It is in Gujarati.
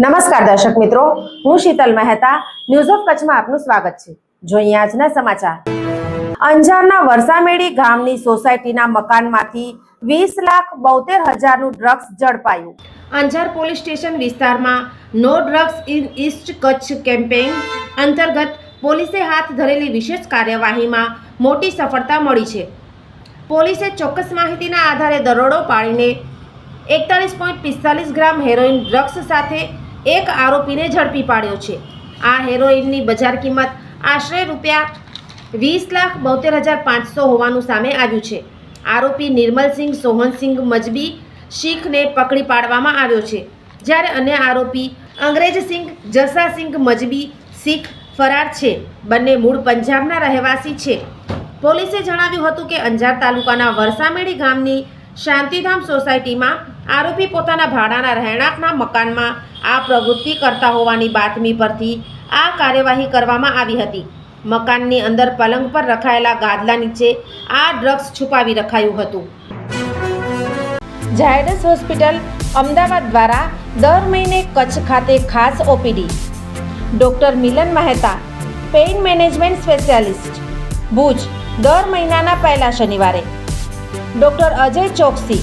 નમસ્કાર દર્શક મિત્રો, હું શીતલ મહેતા ન્યૂઝ ઓફ કચ્છમાં આપનું સ્વાગત છે. જોઈએ આજના સમાચાર. અંજારના વરસામેડી ગામની સોસાયટીના મકાનમાંથી વીસ લાખ બોતેર હજારનું ડ્રગ્સ ઝડપાયું. અંજાર પોલીસ સ્ટેશન વિસ્તારમાં નો drugs in East Kutch campaign અંતર્ગત પોલીસે હાથ ધરેલી વિશેષ કાર્યવાહીમાં મોટી સફળતા મળી છે. પોલીસે ચોક્કસ માહિતીના આધારે દરોડો પાડીને એકતાલીસ પોઈન્ટ પિસ્તાલીસ ગ્રામ હેરોઇન ડ્રગ્સ સાથે એક આરોપીને ઝડપી પાડ્યો છે. આ હેરોઇનની બજાર કિંમત આશરે રૂપિયા વીસ લાખ બોતેર હજાર પાંચસો હોવાનું સામે આવ્યું છે. આરોપી નિર્મલસિંહ સોહનસિંહ મજબી શીખને પકડી પાડવામાં આવ્યો છે. જ્યારે અન્ય આરોપી અંગ્રેજસિંહ જસાસિંહ મજબી શીખ ફરાર છે. બંને મૂળ પંજાબના રહેવાસી છે. પોલીસે જણાવ્યું હતું કે અંજાર તાલુકાના વરસામેડી ગામની શાંતિધામ સોસાયટીમાં આરોપી પોતાના ભાડાના રહેણાંકના મકાનમાં આ પ્રવૃત્તિ કરતા હોવાની બાતમી પરથી આ કાર્યવાહી કરવામાં આવી હતી. મકાનની અંદર પલંગ પર રખાયેલા ગાદલા નીચે આ ડ્રગ્સ છુપાવી રખાયું હતું. ઝાયડસ હોસ્પિટલ અમદાવાદ દ્વારા દર મહિને કચ્છ ખાતે ખાસ OPD. Doctor Milan Mehta, pain management specialist. Bhuj, દર મહિનાના પહેલા શનિવારે. ડૉક્ટર અજય ચોકસી